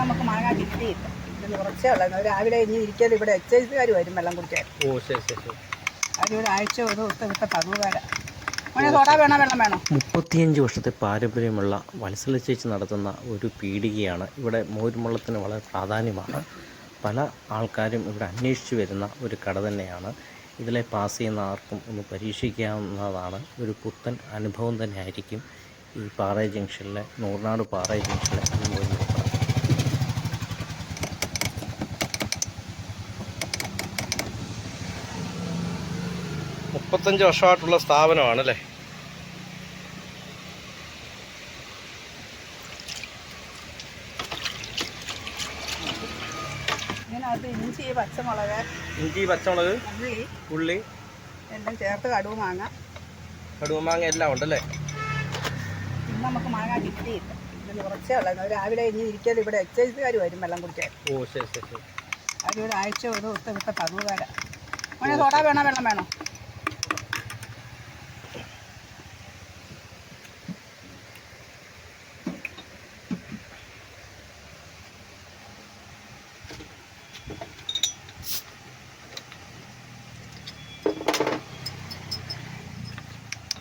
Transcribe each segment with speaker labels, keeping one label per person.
Speaker 1: നമുക്ക് മാങ്ങ കിട്ടിയില്ല. ഇന്ന് കുറച്ചേ ഉള്ളൂ. രാവിലെ ഇനി ഇരിക്കൽ ഇവിടെ എക്സൈസുകാർ വരും വെള്ളം കുടിക്കാൻ.
Speaker 2: ഓ ശരി ശരി
Speaker 1: ആഴ്ച ഒരു ദിവസം വിട്ട പതിവുകാര മോനെ സോഡ വേണോ? വെള്ളം വേണോ?
Speaker 2: മുപ്പത്തിയഞ്ച് വർഷത്തെ പാരമ്പര്യമുള്ള വത്സല ചേച്ചി നടത്തുന്ന ഒരു പീടികയാണ്. ഇവിടെ മോരുമുള്ളത്തിന് വളരെ പ്രാധാന്യമാണ്. പല ആൾക്കാരും ഇവിടെ അന്വേഷിച്ചു വരുന്ന ഒരു കട തന്നെയാണ്. ഇതിലെ പാസ് ചെയ്യുന്ന ആർക്കും ഒന്ന് പരീക്ഷിക്കാവുന്നതാണ്. ഒരു പുത്തൻ അനുഭവം തന്നെ ആയിരിക്കും ഈ പാറ ജംഗ്ഷനിലെ നൂറിനാട് പാറ ജംഗ്ഷനിലെ ഈ മോരുമുളക്കട മുപ്പത്തഞ്ച് വർഷമായിട്ടുള്ള സ്ഥാപനമാണ് അല്ലേ
Speaker 1: ഇഞ്ചി പച്ചമുളക്
Speaker 2: ഇഞ്ചി പച്ചമുളക്
Speaker 1: ഉള്ളി
Speaker 2: ഉള്ളി
Speaker 1: എല്ലാം ചേർത്ത് കടുവ് മാങ്ങ.
Speaker 2: കടുമാങ്ങ എല്ലാം ഉണ്ടല്ലേ?
Speaker 1: ഇന്ന് നമുക്ക് മാങ്ങ കിട്ടിയില്ല. ഇന്ന് കുറച്ചേ ഉള്ളായിരുന്നു രാവിലെ ഇനി ഇരിക്കൽ ഇവിടെ എക്സൈസുകാർ വരും വെള്ളം കുടിക്കാൻ.
Speaker 2: ഓ ശരി ശരി ശരി.
Speaker 1: അതൊരാഴ്ച ആഴ്ച ഒരു ദിവസം ഇപ്പം തടവുകാരാണ് മോനെ സോഡ വേണോ? വെള്ളം വേണോ?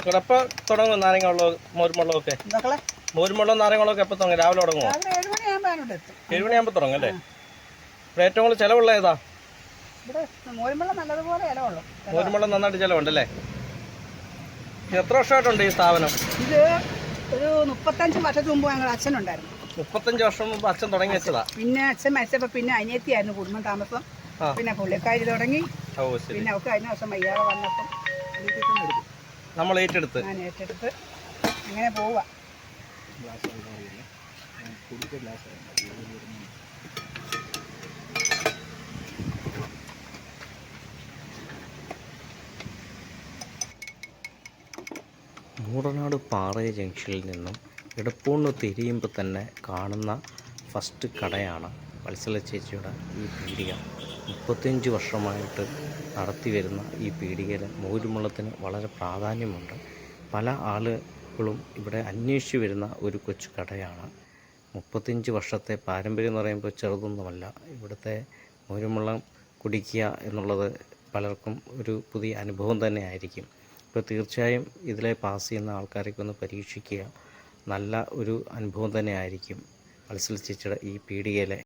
Speaker 2: ഇവിടെ എപ്പോൾ തുടങ്ങും നാരങ്ങ വെള്ളം മോരുമുള്ളതൊക്കെ
Speaker 1: മക്കളെ?
Speaker 2: മോരുമുള്ളം നാരങ്ങ വെള്ളമൊക്കെ എപ്പോൾ തുടങ്ങും? രാവിലെ തുടങ്ങുമോ
Speaker 1: ഏഴ് മണിയാകുമ്പോൾ
Speaker 2: തുടങ്ങും അല്ലേ? ഇവിടെ ഏറ്റവും കൂടുതൽ ചിലവുള്ള ഏതാ? മോരുമുളം നന്നായിട്ട് ചിലവുണ്ടല്ലേ? എത്ര വർഷമായിട്ടുണ്ട് ഈ സ്ഥാപനം?
Speaker 1: ഇത് ഒരു മുപ്പത്തഞ്ച് വർഷത്തിന് മുമ്പ് ഞങ്ങൾ അച്ഛനുണ്ടായിരുന്നു.
Speaker 2: മുപ്പത്തഞ്ച് വർഷം മുമ്പ് അച്ഛൻ തുടങ്ങി വെച്ചതാ?
Speaker 1: പിന്നെ അച്ഛൻ മരിച്ചപ്പോ പിന്നെ അനിയത്തിയായിരുന്നു കുടുംബം താമസം. പിന്നെ പുള്ളിക്കാരി തുടങ്ങി. പിന്നെ അവർക്ക് കഴിഞ്ഞ വർഷം വയ്യാതെ വന്നപ്പം
Speaker 2: നമ്മൾ ഏറ്റെടുത്ത്.
Speaker 1: ഞാൻ ഏറ്റെടുത്ത്. അങ്ങനെ പോവുക.
Speaker 2: മൂടനാട് പാറയ ജംഗ്ഷനിൽ നിന്നും എടുപ്പൂണ് തിരിയുമ്പോൾ തന്നെ കാണുന്ന ഫസ്റ്റ് കടയാണ് വത്സല ചേച്ചിയുടെ ഈ പീടിക മുപ്പത്തിയഞ്ച് വർഷമായിട്ട് നടത്തി വരുന്ന ഈ പീടികയിൽ മോരുമുള്ളത്തിന് വളരെ പ്രാധാന്യമുണ്ട്. പല ആളുകളും ഇവിടെ അന്വേഷിച്ചു വരുന്ന ഒരു കൊച്ചു കടയാണ്. മുപ്പത്തിയഞ്ച് വർഷത്തെ പാരമ്പര്യം എന്ന് പറയുമ്പോൾ ചെറുതൊന്നുമല്ല. ഇവിടുത്തെ മോരുമുള്ളം കുടിക്കുക എന്നുള്ളത് പലർക്കും ഒരു പുതിയ അനുഭവം തന്നെ ആയിരിക്കും. ഇപ്പോൾ തീർച്ചയായും ഇതിലെ പാസ് ചെയ്യുന്ന ആൾക്കാരൊക്കെ ഒന്ന് പരീക്ഷിക്കുക. നല്ല ഒരു അനുഭവം തന്നെ ആയിരിക്കും മത്സരിച്ചിട്ട് ഈ പീടികയിലെ